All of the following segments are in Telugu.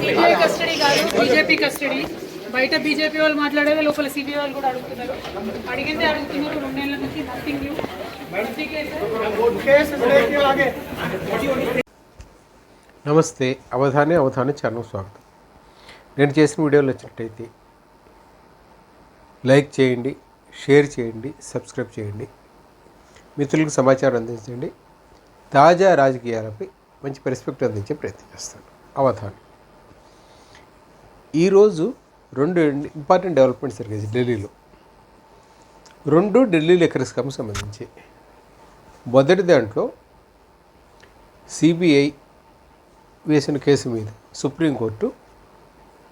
సిబిఐ కస్టడీ కాదు. బీజేపీ కస్టడీ బయట బీజేపీ వాళ్ళు మాట్లాడేది లోపల సిబిఐ వాళ్ళు కూడా అడుగుతున్నారు. అడిగిందే అడుగుతున్నారు రెండేళ్ళ నుంచి నథింగ్ నమస్తే. అవధాని అవధాని ఛానల్ స్వాగతం. నేను చేసిన వీడియోలు వచ్చినట్టయితే లైక్ చేయండి షేర్ చేయండి సబ్స్క్రైబ్ చేయండి. మిత్రులకు సమాచారం అందించండి. తాజా రాజకీయాలపై మంచి పెర్స్పెక్టివ్ అందించే ప్రయత్నం చేస్తాను అవధాన్. ఈరోజు రెండు ఇంపార్టెంట్ డెవలప్మెంట్స్ జరిగాయి ఢిల్లీలో. రెండు ఢిల్లీ లెక్కర్ స్కామ్ సంబంధించి. మొదటి దాంట్లో సిబిఐ వేసిన కేసు మీద సుప్రీంకోర్టు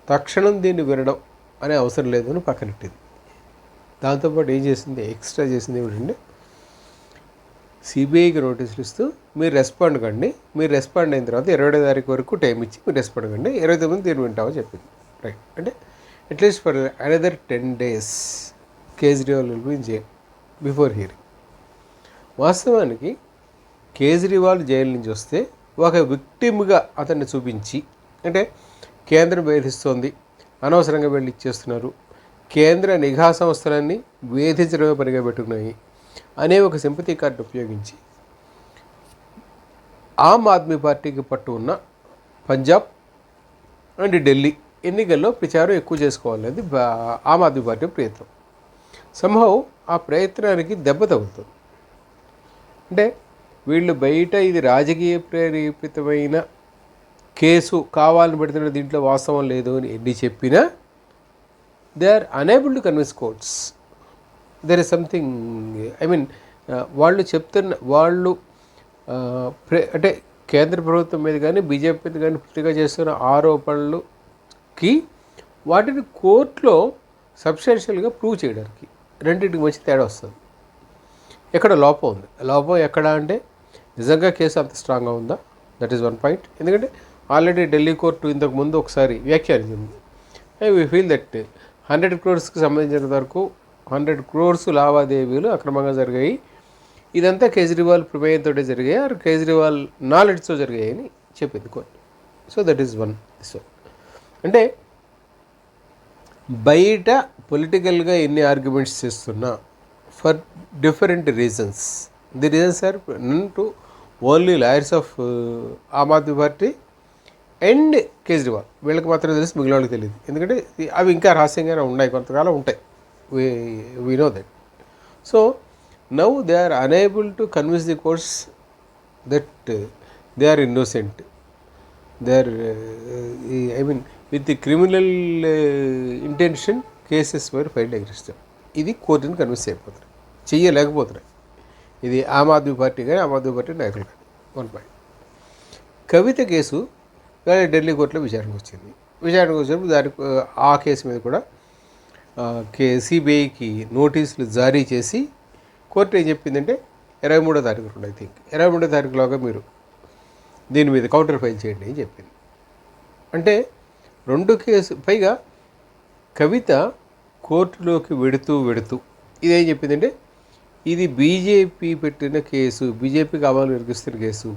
తక్షణం దీన్ని వినడం అనే అవసరం లేదని పక్కనెట్టింది. దాంతోపాటు ఏం చేసింది? ఎక్స్ట్రా చేసింది ఏమిటంటే సిబిఐకి నోటీసులు ఇస్తూ మీరు రెస్పాండ్ కండి. మీరు రెస్పాండ్ అయిన తర్వాత ఇరవై తారీఖు వరకు టైం ఇచ్చి మీరు రెస్పాండ్ కండి. ఇరవై తొమ్మిది దీన్ని వింటామని చెప్పింది. రైట్ అంటే at least for another ten days Kejriwal will be jail before hearing వాస్తవానికి కేజ్రీవాల్ జైలు నుంచి వస్తే ఒక విక్టిమ్గా అతన్ని చూపించి అంటే కేంద్రం వేధిస్తోంది అనవసరంగా వెళ్ళి ఇచ్చేస్తున్నారు. కేంద్ర నిఘా సంస్థలన్నీ వేధించడమే పనిగా పెట్టుకున్నాయి. అనే ఒక సింపతి కార్డు ఉపయోగించి ఆమ్ ఆద్మీ పార్టీకి పట్టు ఉన్న పంజాబ్ అండ్ ఢిల్లీ ఎన్నికల్లో ప్రచారం ఎక్కువ చేసుకోవాలనేది ఆమ్ ఆద్మీ పార్టీ ప్రయత్నం. సంభవం ఆ ప్రయత్నానికి దెబ్బ తగులుతుంది. అంటే వీళ్ళు బయట ఇది రాజకీయ ప్రేరేపితమైన కేసు కావాలని పెడుతున్న దీంట్లో వాస్తవం లేదు అని ఎన్ని చెప్పినా they are unable to convince courts there is something I mean వాళ్ళు చెప్తున్న వాళ్ళు ప్రే- అంటే కేంద్ర ప్రభుత్వం మీద కానీ బీజేపీ మీద కానీ పూర్తిగా చేస్తున్న ఆరోపణలుకి వాటిని కోర్టులో సబ్స్టాన్షియల్గా ప్రూవ్ చేయడానికి రెండింటికి మంచి తేడా వస్తుంది. ఎక్కడ లోపం ఉంది? లోపం ఎక్కడ అంటే నిజంగా కేసు అంత స్ట్రాంగ్గా ఉందా? దట్ ఈస్ వన్ పాయింట్ ఎందుకంటే ఆల్రెడీ ఢిల్లీ కోర్టు ఇంతకు ముందు ఒకసారి వ్యాఖ్యానించింది. వి ఫీల్ దట్ హండ్రెడ్ క్రోర్స్కి సంబంధించిన వరకు హండ్రెడ్ క్రోర్స్ లావాదేవీలు అక్రమంగా జరిగాయి. ఇదంతా కేజ్రీవాల్ ప్రమేయంతో జరిగాయి. ఆర్ కేజ్రీవాల్ నాలెడ్జ్తో జరిగాయని చెప్పింది court. So that is one this one. అంటే బయట పొలిటికల్గా ఎన్ని ఆర్గ్యుమెంట్స్ చేస్తున్నా for different reasons. The reasons are none to only lawyers of Aam Aadmi party and Kejriwal. వీళ్ళకి మాత్రం తెలిసి మిగిలిన వాళ్ళకి తెలియదు ఎందుకంటే అవి ఇంకా రహస్యంగానే ఉన్నాయి కొంతకాలం ఉంటాయి. We know that so now they are unable to that the they that they are innocent uh, I I mean with the criminal intention cases were file arrest ఇది కోర్టుని కన్విన్స్ అయిపోతుంది చెయ్యలేకపోతున్నాయి ఇది ఆమ్ ఆద్మీ పార్టీ కానీ ఆమ్ ఆద్మీ పార్టీ నాయకులు కానీ వన్ పాయింట్ కవిత కేసు ఇవాళ ఢిల్లీ కోర్టులో విచారణకు వచ్చింది. విచారణకు వచ్చినప్పుడు దానికి ఆ కేసు మీద కూడా కే సిబిఐకి నోటీసులు జారీ చేసి కోర్టు ఏం చెప్పిందంటే ఇరవై మూడో తారీఖు రెండు ఐ థింక్ ఇరవై మూడో తారీఖులోగా మీరు దీని మీద కౌంటర్ ఫైల్ చేయండి అని చెప్పింది. అంటే రెండు కేసు పైగా కవిత కోర్టులోకి వెడుతూ వెడుతూ ఇదేం చెప్పిందంటే ఇది బీజేపీ పెట్టిన కేసు బీజేపీకి అమలు నిర్గిస్తున్న కేసు.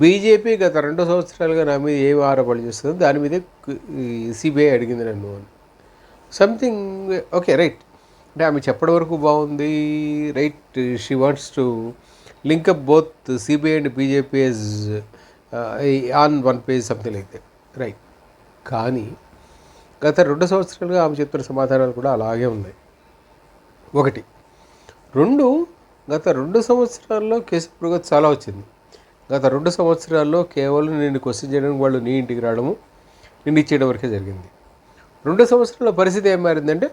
బీజేపీ గత రెండు సంవత్సరాలుగా నా మీద ఏం ఆరోపణలు చేస్తుందో దాని మీదే సిబిఐ అడిగింది నన్ను అని. సంథింగ్ ఓకే రైట్ అంటే ఆమె చెప్పడం వరకు బాగుంది. Right she wants to link up both CBI and BJP on one page something like that right కానీ గత రెండు సంవత్సరాలుగా ఆమె చెప్తున్న సమాధానాలు కూడా అలాగే ఉన్నాయి. ఒకటి రెండు గత రెండు సంవత్సరాల్లో కేసు పురోగతి చాలా వచ్చింది. గత రెండు సంవత్సరాల్లో కేవలం నేను క్వశ్చన్ చేయడానికి వాళ్ళు నీ ఇంటికి రావడము నిన్ను ఇచ్చేయడం వరకే జరిగింది. రెండు సంవత్సరాల పరిస్థితి ఏం మారిందంటే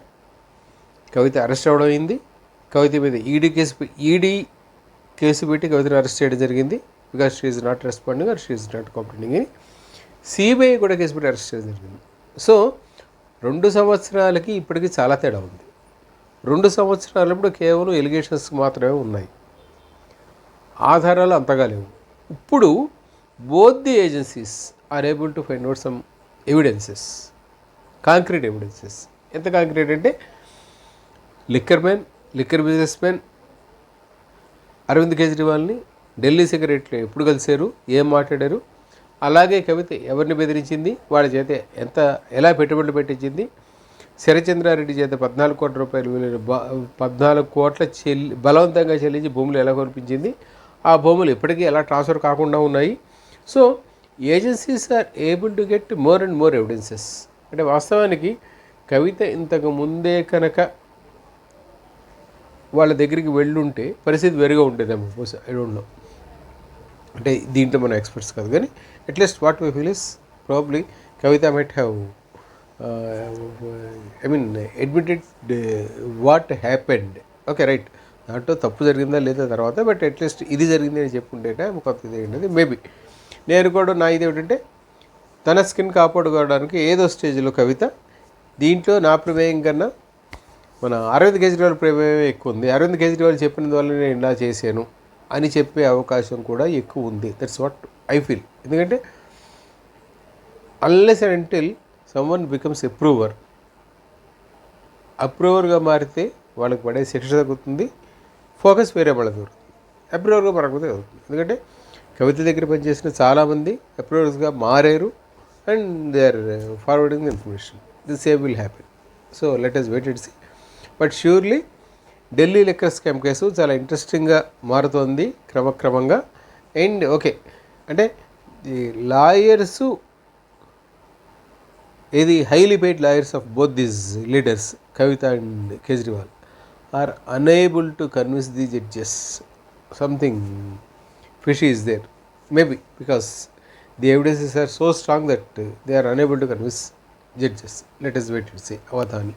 కవిత అరెస్ట్ అవ్వడం అయింది. కవిత మీద ఈడీ కేసు ఈడీ కేసు పెట్టి కవితను అరెస్ట్ చేయడం జరిగింది. Because she is not responding or she is not complaining అని సిబిఐ కూడా కేసు పెట్టి అరెస్ట్ చేయడం జరిగింది. సో రెండు సంవత్సరాలకి ఇప్పటికీ చాలా తేడా ఉంది. రెండు సంవత్సరాలప్పుడు కేవలం ఎలిగేషన్స్ మాత్రమే ఉన్నాయి. ఆధారాలు అంతగా లేవు. ఇప్పుడు both the agencies are able to find out some evidences concrete evidences ఎంత కాంక్రీట్ అంటే liquor man liquor business man Arvind కేజ్రీవాల్ని Delhi secretary ఎప్పుడు కలిశారు ఏం మాట్లాడారు అలాగే కవిత ఎవరిని బెదిరించింది వాళ్ళ చేత ఎంత ఎలా పెట్టుబడులు పెట్టించింది శరచంద్రారెడ్డి చేత పద్నాలుగు కోట్ల రూపాయలు విలువైన పద్నాలుగు కోట్ల చెల్లి బలవంతంగా చెల్లించి భూములు ఎలా కొనిపించింది ఆ భూములు ఇప్పటికీ ఎలా ట్రాన్స్ఫర్ కాకుండా ఉన్నాయి. So agencies are able to get more and more evidences అంటే వాస్తవానికి కవిత ఇంతకు ముందే కనుక వాళ్ళ దగ్గరికి వెళ్ళుంటే పరిస్థితి వేరుగా ఉండేదేమో బహుశా ఐ డోంట్ నో అంటే దీంట్లో మన ఎక్స్పర్ట్స్ కాదు కానీ at least what we feel is probably Kavitha met have I mean admitted what happened okay right దాంట్లో తప్పు జరిగిందా లేదా తర్వాత బట్ అట్లీస్ట్ ఇది జరిగింది అని చెప్పుకుంటేనే కొత్త ఇది ఏంటది మేబీ నేను కూడా నా ఇది ఏమిటంటే తన స్కిన్ కాపాడుకోవడానికి ఏదో స్టేజ్లో కవిత. దీంట్లో నా ప్రమేయం కన్నా మన అరవింద్ కేజ్రీవాల్ ప్రమేయం ఎక్కువ ఉంది. అరవింద్ కేజ్రీవాల్ చెప్పినందువల్ల నేను ఇలా చేశాను అని చెప్పే అవకాశం కూడా ఎక్కువ ఉంది. దట్స్ వాట్ ఐ ఫీల్ ఎందుకంటే unless and until someone becomes approver అప్రూవర్గా మారితే వాళ్ళకి పడే శిక్ష తగ్గుతుంది. ఫోకస్ వేరే వాళ్ళ దొరుకుతుంది అప్రూవర్గా మారకపోతే అవుతుంది ఎందుకంటే కవిత దగ్గర పనిచేసిన చాలామంది అప్రూవర్స్గా మారారు. And they are forwarding the information the same will happy so let us wait it see but surely Delhi liquor scam case చాలా ఇంట్రెస్టింగ్గా మారుతోంది క్రమక్రమంగా. అండ్ ఓకే అంటే ఈ లాయర్సు ఇది highly paid lawyers of both these leaders Kavitha and Kejriwal are unable to convince the judges something fish is there maybe because The evidences are so strong that they are unable to convince judges. Let us wait and see. Avadhani.